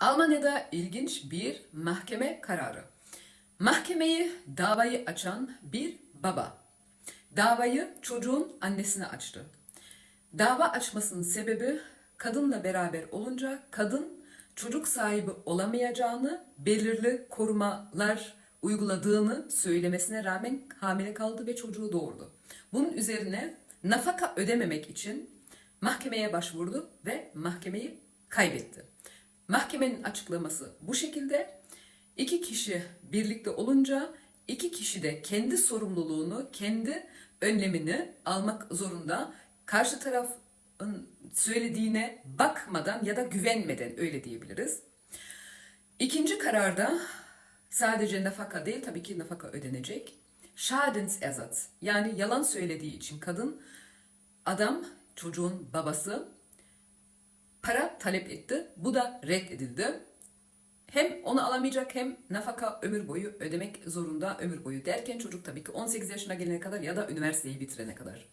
Almanya'da ilginç bir mahkeme kararı. Mahkemeyi davayı açan bir baba. Davayı çocuğun annesine açtı. Dava açmasının sebebi kadınla beraber olunca kadın çocuk sahibi olamayacağını, belirli korumalar uyguladığını söylemesine rağmen hamile kaldı ve çocuğu doğurdu. Bunun üzerine nafaka ödememek için mahkemeye başvurdu ve mahkemeyi kaybetti. Mahkemenin açıklaması bu şekilde. İki kişi birlikte olunca iki kişi de kendi sorumluluğunu, kendi önlemini almak zorunda. Karşı tarafın söylediğine bakmadan ya da güvenmeden öyle diyebiliriz. İkinci kararda sadece nafaka değil tabii ki nafaka ödenecek. Schadensersatz yani yalan söylediği için kadın adam çocuğun babası para talep etti. Bu da reddedildi. Hem onu alamayacak hem nafaka ömür boyu ödemek zorunda ömür boyu derken çocuk tabii ki 18 yaşına gelene kadar ya da üniversiteyi bitirene kadar.